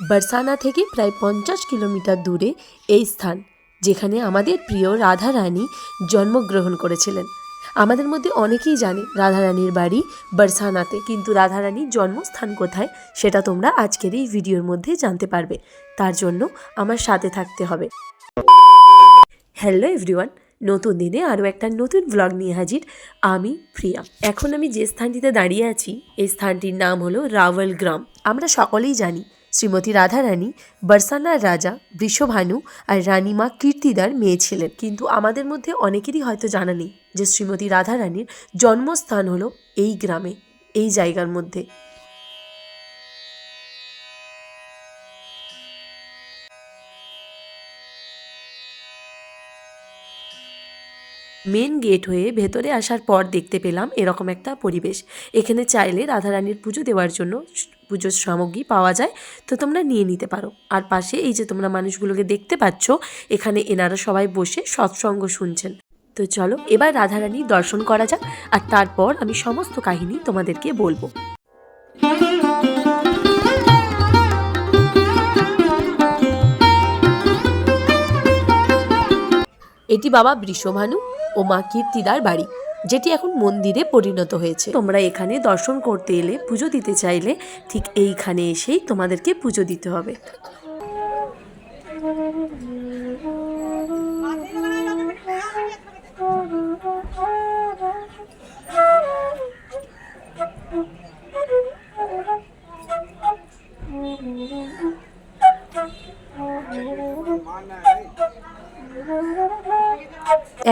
বারসানা থেকে প্রায় পঞ্চাশ কিলোমিটার দূরে এই স্থান, যেখানে আমাদের প্রিয় রাধা রানী জন্মগ্রহণ করেছিলেন। আমাদের মধ্যে অনেকেই জানে রাধারানীর বাড়ি বারসানাতে, কিন্তু রাধারানীর জন্মস্থান কোথায় সেটা তোমরা আজকের এই ভিডিওর মধ্যে জানতে পারবে। তার জন্য আমার সাথে থাকতে হবে। হ্যালো এভরিওয়ান, নতুন দিনে আরও একটা নতুন ব্লগ নিয়ে হাজির আমি প্রিয়া। এখন আমি যে স্থানটিতে দাঁড়িয়ে আছি, এই স্থানটির নাম হলো রাওয়াল গ্রাম আমরা সকলেই জানি শ্রীমতী রাধারানী, বারসানার রাজা, বৃষভানু আর রানীমা কীর্তিদার মেয়ে ছিলেন। কিন্তু আমাদের মধ্যে অনেকেরই হয়তো জানা নেই যে শ্রীমতী রাধারানীর জন্মস্থান হলো এই গ্রামে, এই জায়গার মধ্যে। মেন গেট হয়ে ভেতরে আসার পর দেখতে পেলাম এরকম একটা পরিবেশ। এখানে চাইলে রাধারানীর পুজো দেওয়ার জন্য পুজোর সামগ্রী পাওয়া যায়, তো তোমরা নিয়ে নিতে পারো। আর পাশে এই যে তোমরা মানুষগুলোকে দেখতে পাচ্ছ, এখানে এনারা সবাই বসে সৎসঙ্গ শুনছেন। তো চলো, এবার রাধারানীর দর্শন করা যাক, আর তারপর আমি সমস্ত কাহিনী তোমাদেরকে বলব। এটি বাবা বৃষভানু ও মা কীর্তিদার বাড়ি। যেটি এখন মন্দিরে পরিণত হয়েছে। তোমরা এখানে দর্শন করতে এলে, পুজো দিতে চাইলে ঠিক এইখানে এসেই তোমাদেরকে পুজো দিতে হবে।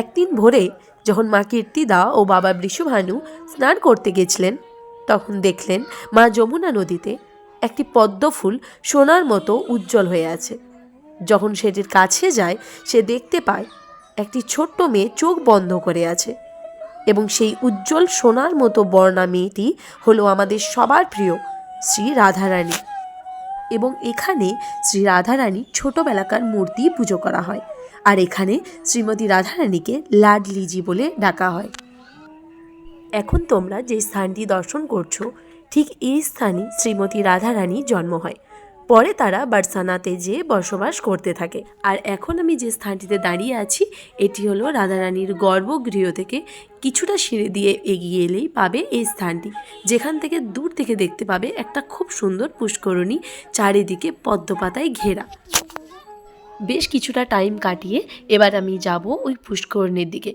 একদিন ভোরে যখন মা কীর্তিদা ও বাবা বৃষভানু স্নান করতে গেছিলেন, তখন দেখলেন মা যমুনা নদীতে একটি পদ্ম ফুল সোনার মতো উজ্জ্বল হয়ে আছে। যখন সেটির কাছে যায়, সে দেখতে পায় একটি ছোট্ট মেয়ে চোখ বন্ধ করে আছে এবং সেই উজ্জ্বল সোনার মতো বর্ণা মেয়েটি হলো আমাদের সবার প্রিয় শ্রী রাধারানী। এবং এখানে শ্রী রাধারানী ছোটবেলাকার মূর্তি পুজো করা হয়। আর এখানে শ্রীমতী রাধারানীকে লাডলিজি বলে ডাকা হয়। এখন তোমরা যে স্থানটি দর্শন করছ, ঠিক এই স্থানে শ্রীমতী রাধারানীর জন্ম হয়। পরে তারা বারসানাতে যেয়ে বসবাস করতে থাকে। আর এখন আমি যে স্থানটিতে দাঁড়িয়ে আছি, এটি হলো রাধারানীর গর্ভগৃহ থেকে কিছুটা সিঁড়ি দিয়ে এগিয়ে এলেই পাবে এই স্থানটি। যেখান থেকে দূর থেকে দেখতে পাবে একটা খুব সুন্দর পুষ্করণী, চারিদিকে পদ্মপাতায় ঘেরা। বেশ কিছুটা টাইম কাটিয়ে এবার আমি যাব ওই পুষ্করণের দিকে।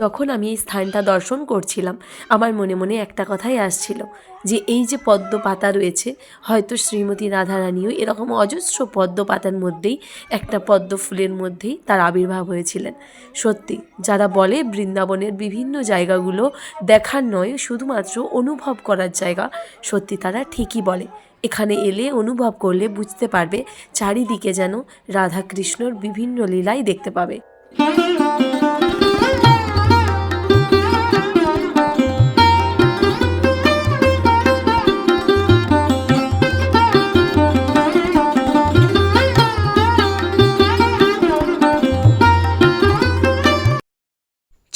যখন আমি এই স্থানটা দর্শন করছিলাম। আমার মনে মনে একটা কথাই আসছিল যে, এই যে পদ্ম পাতা রয়েছে, হয়তো শ্রীমতী রাধারানীও এরকম অজস্র পদ্ম পাতার মধ্যেই, একটা পদ্ম ফুলের মধ্যেই তার আবির্ভাব হয়েছিলেন। সত্যি, যারা বলে বৃন্দাবনের বিভিন্ন জায়গাগুলো দেখার নয়, শুধুমাত্র অনুভব করার জায়গা, সত্যি তারা ঠিকই বলে। এখানে এলে অনুভব করলে বুঝতে পারবে, চারিদিকে যেন রাধাকৃষ্ণর বিভিন্ন লীলাই দেখতে পাবে।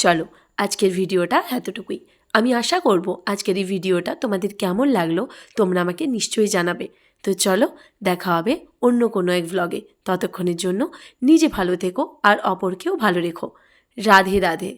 চলো, আজকের ভিডিওটা এতটুকুই। আমি আশা করব আজকের এই ভিডিওটা তোমাদের কেমন লাগল, তোমরা আমাকে নিশ্চয়ই জানাবে। তো চলো, দেখা হবে অন্য কোনো এক ভ্লগে ততক্ষণের জন্য নিজে ভালো থেকো আর অপরকেও ভালো রেখো। রাধে রাধে।